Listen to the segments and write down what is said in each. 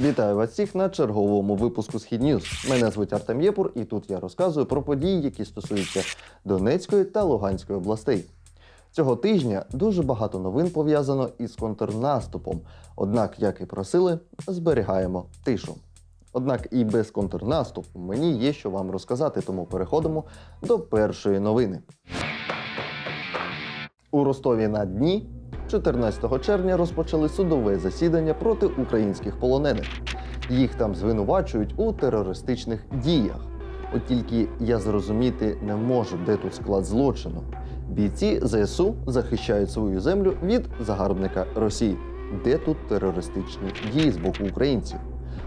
Вітаю вас всіх на черговому випуску Схід Ньюз. Мене звуть Артем Єпур, і тут я розказую про події, які стосуються Донецької та Луганської областей. Цього тижня дуже багато новин пов'язано із контрнаступом. Однак, як і просили, зберігаємо тишу. Однак і без контрнаступу мені є що вам розказати, тому переходимо до першої новини. У Ростові на Дні 14 червня розпочали судове засідання проти українських полонених. Їх там звинувачують у терористичних діях. От тільки я зрозуміти не можу, де тут склад злочину. Бійці ЗСУ захищають свою землю від загарбника Росії. Де тут терористичні дії з боку українців?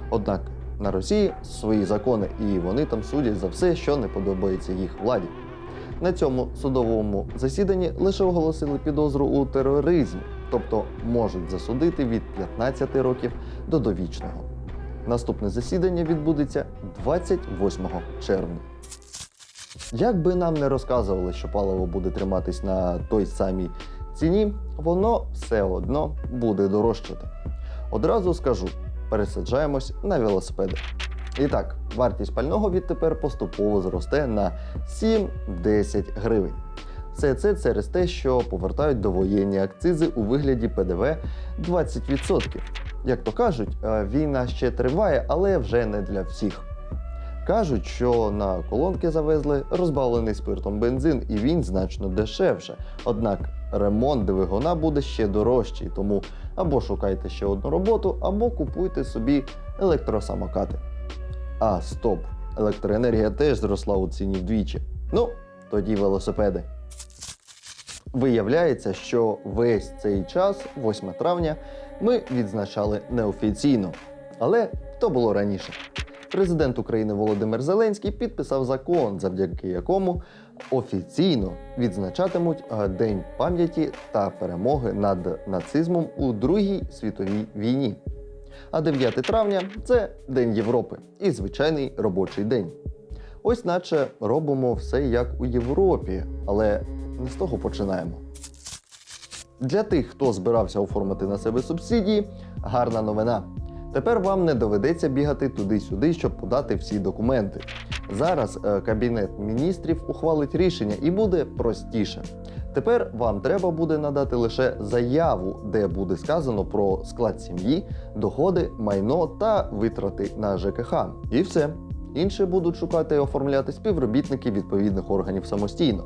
Однак на Росії свої закони, і вони там судять за все, що не подобається їх владі. На цьому судовому засіданні лише оголосили підозру у тероризмі, тобто можуть засудити від 15 років до довічного. Наступне засідання відбудеться 28 червня. Як би нам не розказували, що паливо буде триматись на той самій ціні, воно все одно буде дорожчати. Одразу скажу: пересаджаємось на велосипеди. І так, вартість пального відтепер поступово зросте на 7-10 гривень. Все це через те, що повертають довоєнні акцизи у вигляді ПДВ 20%. Як то кажуть, е, війна ще триває, але вже не для всіх. Кажуть, що на колонки завезли розбавлений спиртом бензин, і він значно дешевше. Однак ремонт двигуна буде ще дорожчий, тому або шукайте ще одну роботу, або купуйте собі електросамокати. А, стоп! Електроенергія теж зросла у ціні вдвічі. Ну, тоді велосипеди. Виявляється, що весь цей час, 8 травня, ми відзначали неофіційно. Але то було раніше. Президент України Володимир Зеленський підписав закон, завдяки якому офіційно відзначатимуть е, День пам'яті та перемоги над нацизмом у Другій світовій війні. А 9 травня це День Європи і звичайний робочий день. Ось наче робимо все як у Європі, але не з того починаємо. Для тих, хто збирався оформити на себе субсидії, гарна новина. Тепер вам не доведеться бігати туди-сюди, щоб подати всі документи. Зараз е, Кабінет міністрів ухвалить рішення і буде простіше. Тепер вам треба буде надати лише заяву, де буде сказано про склад сім'ї, доходи, майно та витрати на ЖКХ. І все. Інше будуть шукати і оформляти співробітники відповідних органів самостійно.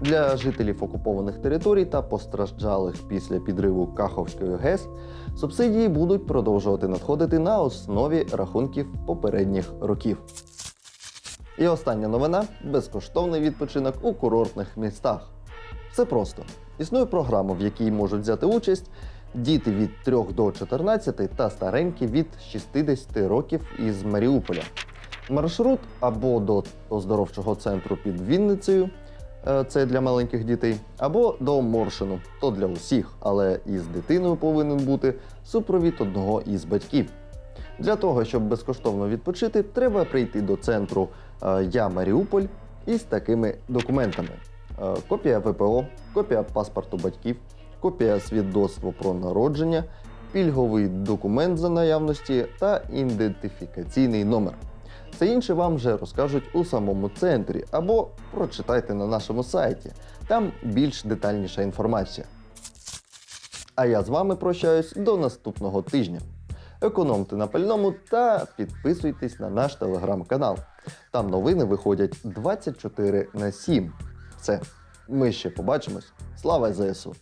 Для жителів окупованих територій та постраждалих після підриву Каховської ГЕС субсидії будуть продовжувати надходити на основі рахунків попередніх років. І остання новина безкоштовний відпочинок у курортних містах. Все просто. Існує програма, в якій можуть взяти участь діти від 3 до 14 та старенькі від 60 років із Маріуполя. Маршрут або до оздоровчого центру під Вінницею, е, це для маленьких дітей, або до Моршину, то для усіх, але із дитиною повинен бути супровід одного із батьків. Для того, щоб безкоштовно відпочити, треба прийти до центру е, Я Маріуполь із такими документами: Е, копія ВПО, копія паспорту батьків, копія свідоцтва про народження, пільговий документ за наявності та ідентифікаційний номер. Це інше вам вже розкажуть у самому центрі або прочитайте на нашому сайті. Там більш детальніша інформація. А я з вами прощаюсь до наступного тижня. Економте на пальному та підписуйтесь на наш телеграм-канал. Там новини виходять 24 на 7. Все, ми ще побачимось. Слава ЗСУ!